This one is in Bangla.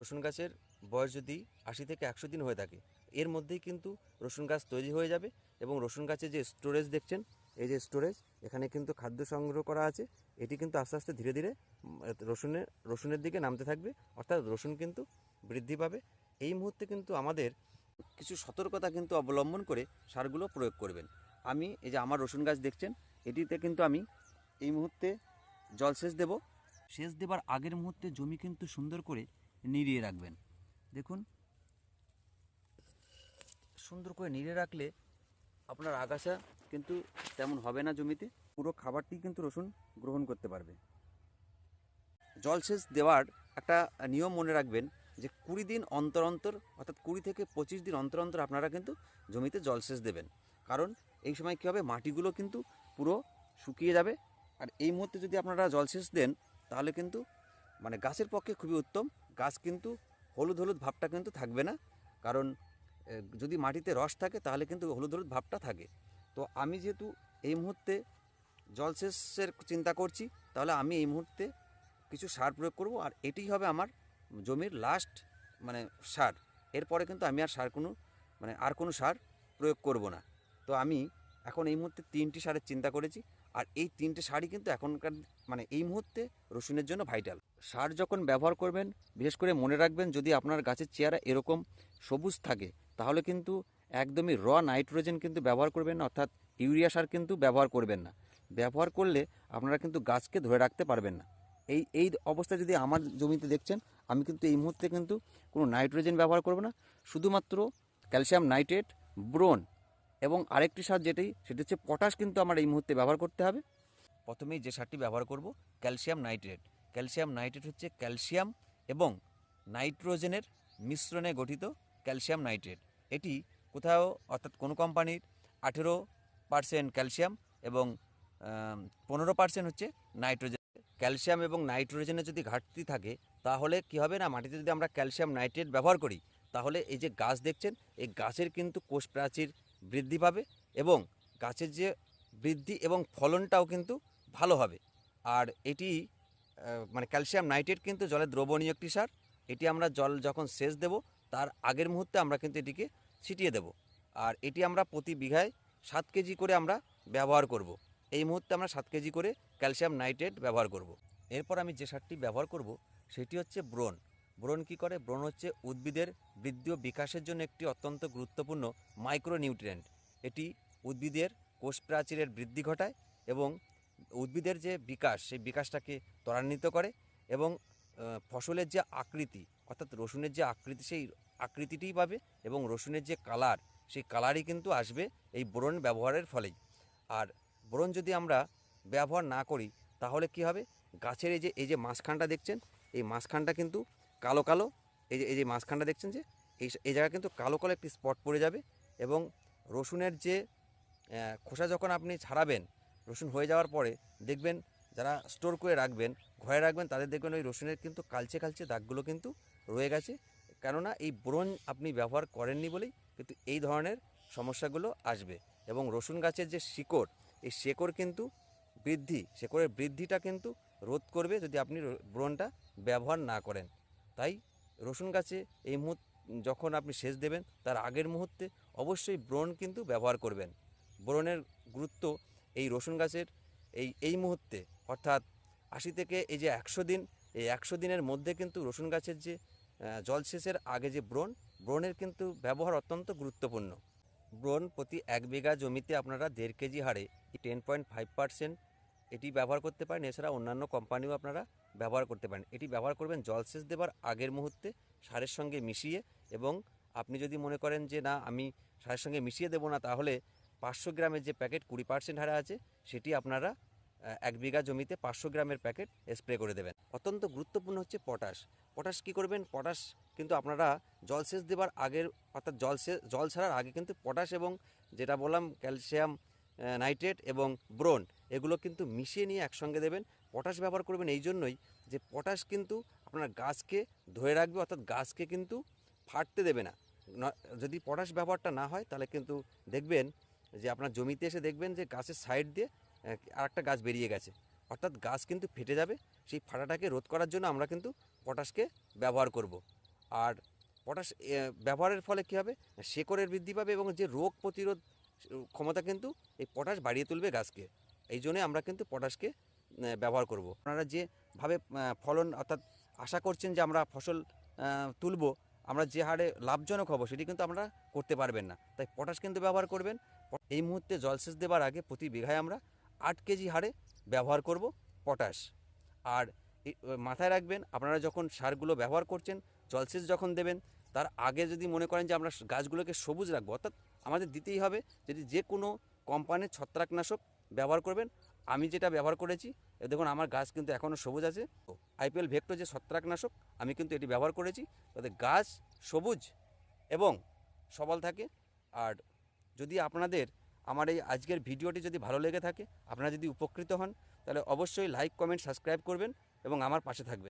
রসুন গাছের বয়স যদি আশি থেকে একশো দিন হয়ে থাকে, এর মধ্যেই কিন্তু রসুন গাছ তৈরি হয়ে যাবে এবং রসুন গাছের যে স্টোরেজ দেখছেন, এই যে স্টোরেজ এখানে কিন্তু খাদ্য সংগ্রহ করা আছে। এটি কিন্তু আস্তে আস্তে ধীরে ধীরে রসুনের রসুনের দিকে নামতে থাকবে। অর্থাৎ রসুন কিন্তু বৃদ্ধি পাবে। এই মুহূর্তে কিন্তু আমাদের কিছু সতর্কতা কিন্তু অবলম্বন করে সারগুলো প্রয়োগ করবেন। আমি এই যে আমার রসুন গাছ দেখছেন, এটিতে কিন্তু আমি এই মুহূর্তে জলসেচ দেব। সেচ দেবার আগের মুহূর্তে জমি কিন্তু সুন্দর করে নিড়িয়ে রাখবেন। দেখুন। সুন্দর করে নিড়ে রাখলে আপনার আগাছা কিন্তু তেমন হবে না জমিতে। পুরো খাবারটি কিন্তু রসুন গ্রহণ করতে পারবে। জলসেচ দেওয়ার একটা নিয়ম মনে রাখবেন যে কুড়ি দিন অন্তর অন্তর অর্থাৎ কুড়ি থেকে পঁচিশ দিন অন্তর অন্তর আপনারা কিন্তু জমিতে জলসেচ দেবেন। কারণ এই সময় কী হবে? মাটিগুলো কিন্তু পুরো শুকিয়ে যাবে। আর এই মুহূর্তে যদি আপনারা জলসেচ দেন, তাহলে কিন্তু মানে গাছের পক্ষে খুবই উত্তম। গাছ কিন্তু হলুদ হলুদ ভাবটা কিন্তু থাকবে না। কারণ যদি মাটিতে রস থাকে তাহলে কিন্তু হলুদ হলুদ ভাবটা থাকে। তো আমি যেহেতু এই মুহূর্তে জলসেচের চিন্তা করছি, তাহলে আমি এই মুহূর্তে কিছু সার প্রয়োগ করব আর এটিই হবে আমার জমির লাস্ট মানে সার। এরপরে কিন্তু আমি আর সার কোনো মানে আর কোনো সার প্রয়োগ করব না। তো আমি এখন এই মুহূর্তে তিনটি সারের চিন্তা করেছি। আর এই তিনটে সারই কিন্তু এখনকার মানে এই মুহূর্তে রসুনের জন্য ভাইটাল সার যখন ব্যবহার করবেন, বিশেষ করে মনে রাখবেন যদি আপনার গাছের চেহারা এরকম সবুজ থাকে, তাহলে কিন্তু একদমই র নাইট্রোজেন কিন্তু ব্যবহার করবেন না, অর্থাৎ ইউরিয়া সার কিন্তু ব্যবহার করবেন না। ব্যবহার করলে আপনারা কিন্তু গাছকে ধরে রাখতে পারবেন না। এই এই অবস্থা যদি আমার জমিতে দেখছেন, আমি কিন্তু এই মুহূর্তে কিন্তু কোনো নাইট্রোজেন ব্যবহার করব না। শুধুমাত্র ক্যালসিয়াম নাইট্রেট ব্রোন এবং আরেকটি সার যেটি, সেটি হচ্ছে পটাশ কিন্তু আমার এই মুহূর্তে ব্যবহার করতে হবে। প্রথমেই যে সারটি ব্যবহার করব, ক্যালসিয়াম নাইট্রেট। ক্যালসিয়াম নাইট্রেট হচ্ছে ক্যালসিয়াম এবং নাইট্রোজেনের মিশ্রণে গঠিত ক্যালসিয়াম নাইট্রেট। এটি কোথাও, অর্থাৎ কোনো কোম্পানির আঠেরো পার্সেন্ট ক্যালসিয়াম এবং পনেরো পার্সেন্ট হচ্ছে নাইট্রোজেন। ক্যালসিয়াম এবং নাইট্রোজেনের যদি ঘাটতি থাকে, তাহলে কি হবে না, মাটিতে যদি আমরা ক্যালসিয়াম নাইট্রেট ব্যবহার করি, তাহলে এই যে গাছ দেখছেন, এই গাছের কিন্তু কোষ প্রাচীর বৃদ্ধি পাবে এবং গাছের যে বৃদ্ধি এবং ফলনটাও কিন্তু ভালো হবে আর এটি মানে ক্যালসিয়াম নাইট্রেট কিন্তু জলে দ্রবণীয় একটি সার এটি আমরা জল যখন সেচ দেব, তার আগের মুহূর্তে আমরা কিন্তু এটিকে ছিটিয়ে দেব আর এটি আমরা প্রতি বিঘায় সাত কেজি করে আমরা ব্যবহার করব। এই মুহূর্তে আমরা সাত কেজি করে ক্যালসিয়াম নাইট্রেট ব্যবহার করব। এরপর আমি যে সারটি ব্যবহার করব, সেটি হচ্ছে ব্রোন ব্রোন কি করে? ব্রণ হচ্ছে উদ্ভিদের বৃদ্ধি ও বিকাশের জন্য একটি অত্যন্ত গুরুত্বপূর্ণ মাইক্রোনিউট্রিয়েন্ট এটি উদ্ভিদের কোষ প্রাচীরের বৃদ্ধি ঘটায় এবং উদ্ভিদের যে বিকাশ, সেই বিকাশটাকে ত্বরান্বিত করে এবং ফসলের যে আকৃতি, অর্থাৎ রসুনের যে আকৃতি, সেই আকৃতিটিই পাবে এবং রসুনের যে কালার সেই কালারই কিন্তু আসবে এই বোরন ব্যবহারের ফলেই। আর বোরন যদি আমরা ব্যবহার না করি, তাহলে কি হবে? গাছের এই যে এই যে মাঝখানটা দেখছেন, এই মাঝখানটা কিন্তু কালো কালো, এই যে এই যে মাঝখানটা দেখছেন যে, এই এই জায়গায় কিন্তু কালো কালো একটি স্পট পড়ে যাবে এবং রসুনের যে খোসা যখন আপনি ছাড়াবেন, রসুন হয়ে যাওয়ার পরে দেখবেন যারা স্টোর করে রাখবেন, ঘরে রাখবেন, তাদের দেখবেন ওই রসুনের কিন্তু কালচে কালচে দাগগুলো কিন্তু রয়ে গেছে। কেননা এই ব্রোন আপনি ব্যবহার করেননি বলেই কিন্তু এই ধরনের সমস্যাগুলো আসবে এবং রসুন গাছের যে শিকড়, এই শেকড় কিন্তু বৃদ্ধি, শেকড়ের বৃদ্ধিটা কিন্তু রোধ করবে যদি আপনি ব্রোনটা ব্যবহার না করেন। তাই রসুন গাছে এই মুহূর্ত যখন আপনি সেচ দেবেন, তার আগের মুহূর্তে অবশ্যই ব্রণ কিন্তু ব্যবহার করবেন। ব্রোনের গুরুত্ব এই রসুন গাছের এই এই মুহূর্তে, অর্থাৎ আশি থেকে এই যে একশো দিন, এই একশো দিনের মধ্যে কিন্তু রসুন গাছের যে জলসেচের আগে যে ব্রণ, ব্রণের কিন্তু ব্যবহার অত্যন্ত গুরুত্বপূর্ণ। ব্রণ প্রতি এক বিঘা জমিতে আপনারা দেড় কেজি হারে টেন পয়েন্ট ফাইভ পার্সেন্ট এটি ব্যবহার করতে পারেন। এছাড়া অন্যান্য কোম্পানিও আপনারা ব্যবহার করতে পারেন। এটি ব্যবহার করবেন জলসেচ দেবার আগের মুহূর্তে সারের সঙ্গে মিশিয়ে এবং আপনি যদি মনে করেন যে, না, আমি সারের সঙ্গে মিশিয়ে দেবো না, তাহলে পাঁচশো গ্রামের যে প্যাকেট কুড়ি পার্সেন্ট হারে আছে, সেটি আপনারা এক বিঘা জমিতে পাঁচশো গ্রামের প্যাকেট স্প্রে করে দেবেন। অত্যন্ত গুরুত্বপূর্ণ হচ্ছে পটাশ। পটাশ কী করবেন? পটাশ কিন্তু আপনারা জলসেচ দেবার আগের, অর্থাৎ জলসেচ জল ছাড়ার আগে কিন্তু পটাশ এবং যেটা বললাম, ক্যালসিয়াম নাইট্রেট এবং ব্রোন, এগুলো কিন্তু মিশিয়ে নিয়ে একসঙ্গে দেবেন। পটাশ ব্যবহার করবেন এই জন্যই যে পটাশ কিন্তু আপনার গাছকে ধরে রাখবে, অর্থাৎ গাছকে কিন্তু ফাটতে দেবে না। যদি পটাশ ব্যবহারটা না হয়, তাহলে কিন্তু দেখবেন যে আপনার জমিতে এসে দেখবেন যে গাছের সাইড দিয়ে আর একটা গাছ বেরিয়ে গেছে। অর্থাৎ গাছ কিন্তু ফেটে যাবে, সেই ফাটাটাকে রোধ করার জন্য আমরা কিন্তু পটাশকে ব্যবহার করব। আর পটাশ ব্যবহারের ফলে কী হবে? শেকড়ের বৃদ্ধি পাবে এবং যে রোগ প্রতিরোধ ক্ষমতা কিন্তু এই পটাশ বাড়িয়ে তুলবে গাছকে। এই জন্যে আমরা কিন্তু পটাশকে ব্যবহার করব। আপনারা যেভাবে ফলন অর্থাৎ আশা করছেন যে আমরা ফসল তুলব, আমরা যে হারে লাভজনক হব সেটি কিন্তু আমরা করতে পারবেন না। তাই পটাশ কিন্তু ব্যবহার করবেন। এই মুহূর্তে জলসেচ দেওয়ার আগে প্রতি বিঘায় আমরা আট কেজি হারে ব্যবহার করব পটাশ। আর মাথায় রাখবেন, আপনারা যখন সারগুলো ব্যবহার করছেন জলসেচ যখন দেবেন, তার আগে যদি মনে করেন যে আমরা গাছগুলোকে সবুজ রাখব, অর্থাৎ আমাদের দিতেই হবে, যদি যে কোনো কোম্পানির ছত্রাকনাশক ব্যবহার করবেন আমি যেটা ব্যবহার করেছি দেখুন আমার গাছ কিন্তু এখনও সবুজ আছে। আইপিএল ভেক্টর যে ছত্রাকনাশক, আমি কিন্তু এটি ব্যবহার করেছি। তাতে গাছ সবুজ এবং সবল থাকে। আর যদি আপনাদের আমার এই আজকের ভিডিওটি যদি ভালো লেগে থাকে, আপনারা যদি উপকৃত হন, তাহলে অবশ্যই লাইক, কমেন্ট, সাবস্ক্রাইব করবেন এবং আমার পাশে থাকবেন।